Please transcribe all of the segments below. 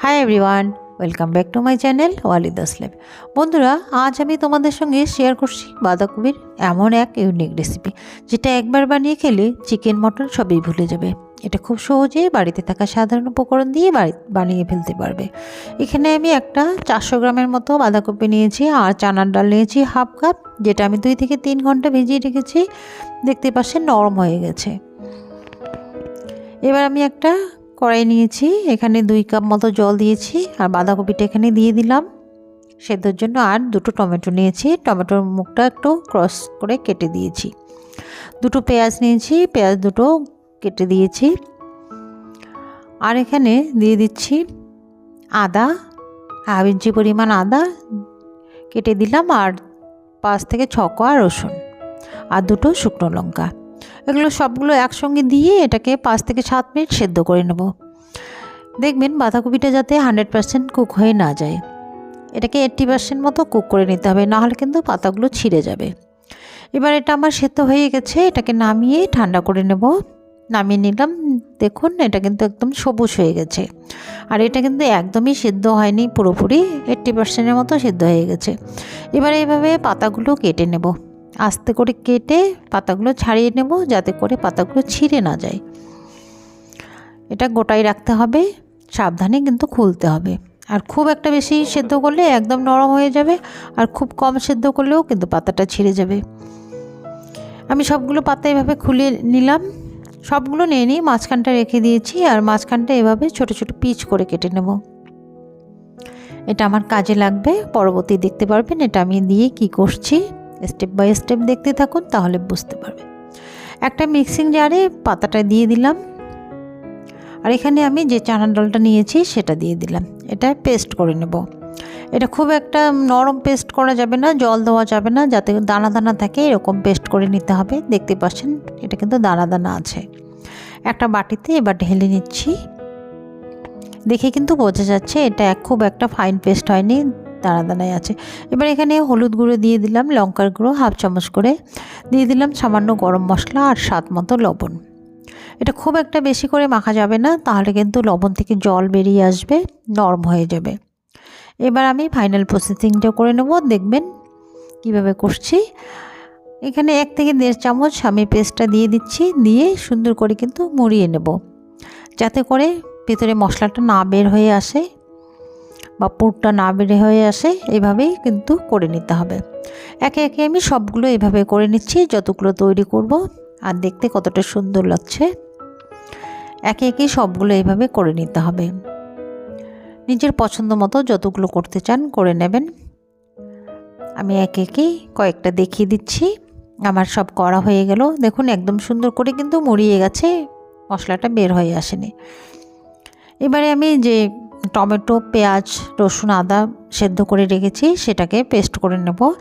Hi everyone welcome back to my channel Walid Aslam বন্ধুরা, আজ আমি তোমাদের সঙ্গে শেয়ার করছি বাঁধাকপির এমন এক ইউনিক রেসিপি যেটা একবার বানিয়ে খেলে চিকেন মটন সবই ভুলে যাবে। এটা খুব সহজেই বাড়িতে থাকা সাধারণ উপকরণ দিয়ে বানিয়ে ফেলতে পারবে। এখানে আমি একটা চারশো গ্রামের মতো বাঁধাকপি নিয়েছি আর চানার ডাল নিয়েছি হাফ কাপ, যেটা আমি দুই থেকে তিন ঘণ্টা ভিজিয়ে রেখেছি। দেখতে পাচ্ছেন নরম হয়ে গেছে। এবার আমি একটা কড়াই নিয়েছি, এখানে দুই কাপ মতো জল দিয়েছি আর বাঁধাকপিটা এখানে দিয়ে দিলাম। সেদ্ধর জন্য আর দুটো টমেটো নিয়েছি, টমেটোর মুখটা একটু ক্রস করে কেটে দিয়েছি। দুটো পেঁয়াজ নিয়েছি, পেঁয়াজ দুটো কেটে দিয়েছি। আর এখানে দিয়ে দিচ্ছি আদা হাফ ইঞ্চি পরিমাণ আদা কেটে দিলাম আর পাঁচ থেকে ছ কোয়া রসুন আর দুটো শুকনো লঙ্কা। এগুলো সবগুলো একসঙ্গে দিয়ে এটাকে পাঁচ থেকে সাত মিনিট সেদ্ধ করে নেব। দেখবেন বাঁধাকপিটা যাতে হান্ড্রেড পারসেন্ট কুক হয়ে না যায়। এটাকে এইট্টি পার্সেন্ট মতো কুক করে নিতে হবে, নাহলে কিন্তু পাতাগুলো ছিঁড়ে যাবে। এবার এটা আমার সেদ্ধ হয়ে গেছে, এটাকে নামিয়ে ঠান্ডা করে নেব। নামিয়ে নিলাম, দেখুন এটা কিন্তু একদম সবুজ হয়ে গেছে। আর এটা কিন্তু একদমই সেদ্ধ হয়নি, পুরোপুরি এইট্টি পার্সেন্টের মতো সেদ্ধ হয়ে গেছে। এবার এইভাবে পাতাগুলো কেটে নেব। আস্তে করে কেটে পাতাগুলো ছাড়িয়ে নেব, যাতে করে পাতাগুলো ছিঁড়ে না যায়। এটা গোটাই রাখতে হবে, সাবধানে কিন্তু খুলতে হবে। আর খুব একটা বেশি সেদ্ধ করলে একদম নরম হয়ে যাবে, আর খুব কম সেদ্ধ করলেও কিন্তু পাতাটা ছিঁড়ে যাবে। আমি সবগুলো পাতা এভাবে খুলে নিলাম, সবগুলো নিয়ে নিয়ে মাঝখানটা রেখে দিয়েছি, আর মাঝখানটা এভাবে ছোট ছোট পিচ করে কেটে নেব। এটা আমার কাজে লাগবে, পরবর্তী দেখতে পারবেন এটা আমি দিয়ে কি করছি। স্টেপ বাই স্টেপ দেখতে থাকুন, তাহলে বুঝতে পারবে একটা মিক্সিং জারে পাতাটা দিয়ে দিলাম। আর এখানে আমি যে চানার ডালটা নিয়েছি সেটা দিয়ে দিলাম। এটা পেস্ট করে নেব। এটা খুব একটা নরম পেস্ট করা যাবে না, জল দেওয়া যাবে না, যাতে দানা দানা থাকে, এরকম পেস্ট করে নিতে হবে। দেখতে পাচ্ছেন, এটা কিন্তু দানা দানা আছে। একটা বাটিতে এবার ঢেলে নিচ্ছি। দেখে কিন্তু বোঝা যাচ্ছে, এটা খুব একটা ফাইন পেস্ট হয়নি, দানা দানায় আছে। এবার এখানে হলুদ গুঁড়ো দিয়ে দিলাম, লঙ্কার গুঁড়ো, হাফ চামচ করে। দিয়ে দিলাম সামান্য গরম মশলা আর স্বাদ মতো লবণ। এটা খুব একটা বেশি করে মাখা যাবে না, তাহলে কিন্তু লবণ থেকে জল বেরিয়ে আসবে, নরম হয়ে যাবে। এবার আমি ফাইনাল প্রসেসিংটা করে নেব, দেখবেন কীভাবে করছি। এখানে এক থেকে দেড় চামচ আমি পেস্টটা দিয়ে দিচ্ছি, দিয়ে সুন্দর করে কিন্তু মুড়িয়ে নেব। যাতে করে ভেতরে মশলাটা না বের হয়ে আসে বা পুরটা না বেড়ে হয়ে আসে, এভাবেই কিন্তু করে নিতে হবে। একে একে আমি সবগুলো এভাবে করে নিচ্ছি, যতগুলো তৈরি করব, আর দেখতে কতটা সুন্দর লাগছে। একে একে সবগুলো এইভাবে করে নিতে হবে। নিজের পছন্দ মতো যতগুলো করতে চান করে নেবেন। আমি একে একেই কয়েকটা দেখিয়ে দিচ্ছি। আমার সব করা হয়ে গেল। দেখুন, একদম সুন্দর করে কিন্তু মরিয়ে গেছে। মশলাটা বের হয়ে আসেনি। এবারে আমি যে টমেটো, পেঁয়াজ, রসুন, আদা সেদ্ধ করে রেখেছি, সেটাকে পেস্ট করে নেব।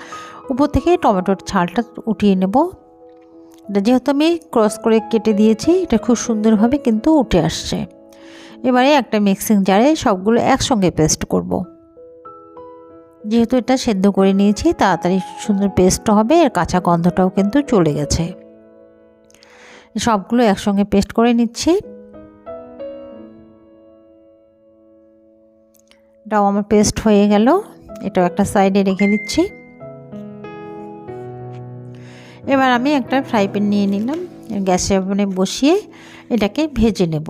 উপর থেকে টমেটোর ছালটা উঠিয়ে নেব। যেহেতু আমি ক্রস করে কেটে দিয়েছি, এটা খুব সুন্দরভাবে কিন্তু উঠে আসছে। এবারে একটা মিক্সিং জারে সবগুলো একসঙ্গে পেস্ট করব। যেহেতু এটা সেদ্ধ করে নিয়েছি, তাড়াতাড়ি সুন্দর পেস্ট হবে আর কাঁচা গন্ধটাও কিন্তু চলে গেছে। সবগুলো একসঙ্গে পেস্ট করে নিচ্ছি। এটাও আমার পেস্ট হয়ে গেল। এটাও একটা সাইডে রেখে দিচ্ছি। এবার আমি একটা ফ্রাই প্যান নিয়ে নিলাম গ্যাসে ওভেনে বসিয়ে এটাকে ভেজে নেব।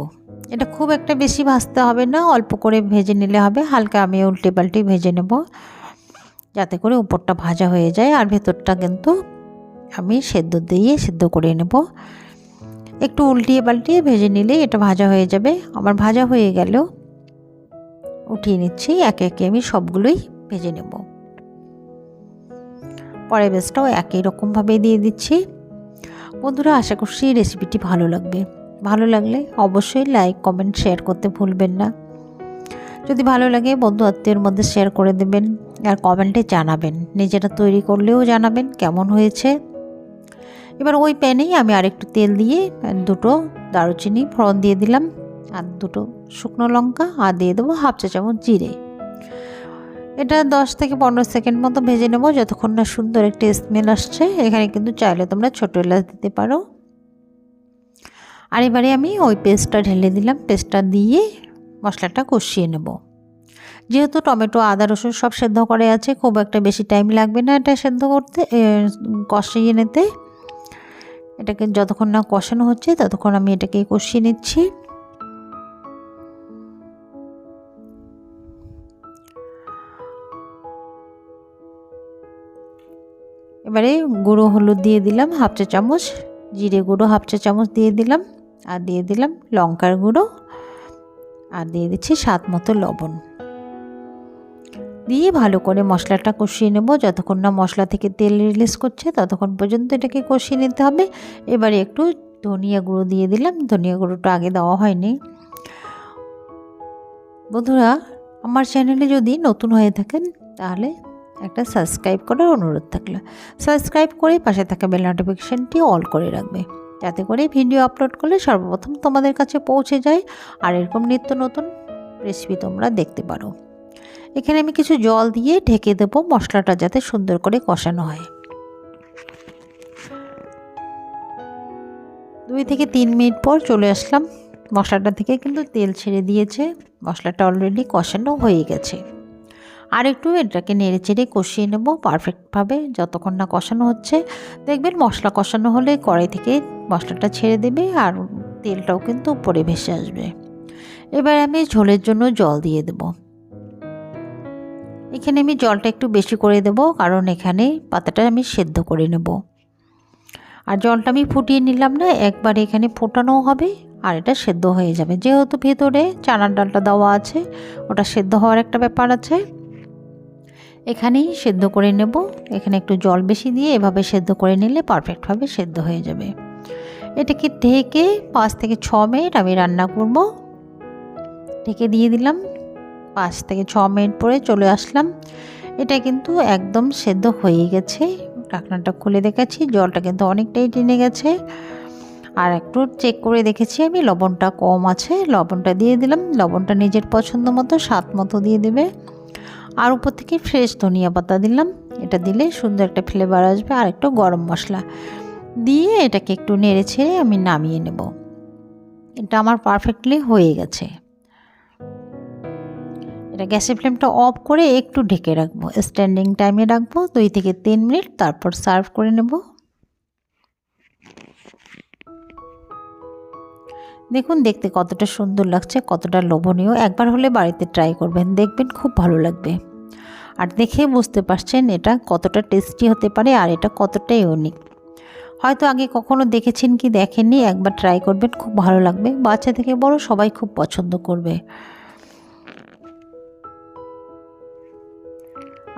এটা খুব একটা বেশি ভাজতে হবে না, অল্প করে ভেজে নিলে হবে, হালকা আমি উল্টে পাল্টে ভেজে নেব। যাতে করে উপরটা ভাজা হয়ে যায়, আর ভেতরটা কিন্তু আমি সেদ্ধ দিয়ে সেদ্ধ করে নেব। একটু উল্টিয়ে পাল্টিয়ে ভেজে নিলে এটা ভাজা হয়ে যাবে। আমার ভাজা হয়ে গেল উঠিয়ে নিচ্ছি, একে একে আমি সবগুলোই ভেজে নেব। পরে বেসটাও একই রকমভাবে দিয়ে দিচ্ছি। বন্ধুরা, আশা করছি রেসিপিটি ভালো লাগবে। ভালো লাগলে অবশ্যই লাইক কমেন্ট শেয়ার করতে ভুলবেন না। যদি ভালো লাগে, বন্ধু আত্মীয়ের মধ্যে শেয়ার করে দেবেন আর কমেন্টে জানাবেন। নিজেরা তৈরি করলেও জানাবেন কেমন হয়েছে। এবার ওই প্যানেই আমি আরেকটু তেল দিয়ে দুটো দারুচিনি ফোড়ন দিয়ে দিলাম। আর দুটো শুকনো লঙ্কা, আর দিয়ে দেবো হাফ চা চামচ জিরে। এটা দশ থেকে পনেরো সেকেন্ড মতো ভেজে নেব, যতক্ষণ না সুন্দর একটি স্মেল আসছে। এখানে কিন্তু চাইলে তোমরা ছোটো এলাচ দিতে পারো। আর এবারে আমি ওই পেস্টটা ঢেলে দিলাম। পেস্টটা দিয়ে মশলাটা কষিয়ে নেব। যেহেতু টমেটো, আদা, রসুন সব সেদ্ধ করে আছে, খুব একটা বেশি টাইম লাগবে না এটা সেদ্ধ করতে কষিয়ে নিতে। এটাকে যতক্ষণ না কষানো হচ্ছে, ততক্ষণ আমি এটাকে কষিয়ে নিচ্ছি। এবারে গুঁড়ো হলুদ দিয়ে দিলাম হাফ চা চামচ, জিরে গুঁড়ো হাফ চা চামচ দিয়ে দিলাম, আর দিয়ে দিলাম লঙ্কার গুঁড়ো, আর দিয়ে দিচ্ছি স্বাদ মতো লবণ। দিয়ে ভালো করে মশলাটা কষিয়ে নেব, যতক্ষণ না মশলা থেকে তেল রিলিজ করছে ততক্ষণ পর্যন্ত এটাকে কষিয়ে নিতে হবে। এবারে একটু ধনিয়া গুঁড়ো দিয়ে দিলাম, ধনিয়া গুঁড়োটা আগে দেওয়া হয়নি। বন্ধুরা, আমার চ্যানেলে যদি নতুন হয়ে থাকেন তাহলে একটা সাবস্ক্রাইব করার অনুরোধ থাকল। সাবস্ক্রাইব করে পাশে থাকা বেল নোটিফিকেশানটি অল করে রাখবে। যাতে করে ভিডিও আপলোড করলে সর্বপ্রথম তোমাদের কাছে পৌঁছে যায় আর এরকম নিত্য নতুন রেসিপি তোমরা দেখতে পারো। এখানে আমি কিছু জল দিয়ে ঢেকে দেবো মশলাটা যাতে সুন্দর করে কষানো হয়। দুই থেকে তিন মিনিট পর চলে আসলাম। মশলাটা থেকে কিন্তু তেল ছেড়ে দিয়েছে। মশলাটা অলরেডি কষানো হয়ে গেছে। আর একটু এটাকে নেড়ে চেড়ে কষিয়ে নেব পারফেক্টভাবে যতক্ষণ না কষানো হচ্ছে, দেখবেন মশলা কষানো হলে কড়াই থেকে মশলাটা ছেড়ে দেবে আর তেলটাও কিন্তু উপরে ভেসে আসবে। এবার আমি ঝোলের জন্য জল দিয়ে দেব। এখানে আমি জলটা একটু বেশি করে দেব, কারণ এখানে পাতাটা আমি সেদ্ধ করে নেব। আর জলটা আমি ফুটিয়ে নিলাম না, একবার এখানে ফোটানো হবে আর এটা সেদ্ধ হয়ে যাবে। যেহেতু ভেতরে চানার ডালটা দেওয়া আছে, ওটা সেদ্ধ হওয়ার একটা ব্যাপার আছে। এখানেই সেদ্ধ করে নেব। এখানে একটু জল বেশি দিয়ে এভাবে সেদ্ধ করে নিলে পারফেক্টভাবে সেদ্ধ হয়ে যাবে। এটাকে ঢেকে পাঁচ থেকে ছ মিনিট আমি রান্না করব। ঢেকে দিয়ে দিলাম। পাঁচ থেকে ছ মিনিট পরে চলে আসলাম। এটা কিন্তু একদম সেদ্ধ হয়ে গেছে। ঢাকনাটা খুলে দেখেছি জলটা কিন্তু অনেকটাই টেনে গেছে। আর একটু চেক করে দেখেছি আমি, লবণটা কম আছে। লবণটা দিয়ে দিলাম। লবণটা নিজের পছন্দ মতো, স্বাদ মতো দিয়ে দেবে। আর উপর থেকে ফ্রেশ ধনিয়া পাতা দিলাম। এটা দিলে সুন্দর একটা ফ্লেভার আসবে আর একটু গরম মশলা। দিয়ে এটাকে একটু নেড়ে ছেড়ে আমি নামিয়ে নেব। এটা আমার পারফেক্টলি হয়ে গেছে। এটা গ্যাসের ফ্লেমটা অফ করে একটু ঢেকে রাখব। স্ট্যান্ডিং টাইমে রাখব, দুই থেকে তিন মিনিট, তারপর সার্ভ করে নেব। দেখুন, দেখতে কতটা সুন্দর লাগছে, কতটা লোভনীয়। একবার হলে বাড়িতে ট্রাই করবেন, দেখবেন খুব ভালো লাগবে। আর দেখে বুঝতে পারছেন এটা কতটা টেস্টি হতে পারে আর এটা কতটা ইউনিক হয়তো আগে কখনো দেখেছেন কি দেখেননি, একবার ট্রাই করবেন, খুব ভালো লাগবে। বাচ্চা থেকে বড় সবাই খুব পছন্দ করবে।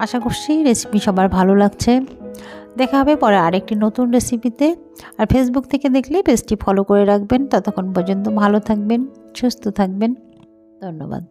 আশা করছি রেসিপি সবার ভালো লাগছে। দেখা হবে পরে আরেকটি নতুন রেসিপিতে আর ফেসবুক থেকে দেখলে পেজটি ফলো করে রাখবেন। ততক্ষণ পর্যন্ত ভালো থাকবেন, সুস্থ থাকবেন। ধন্যবাদ।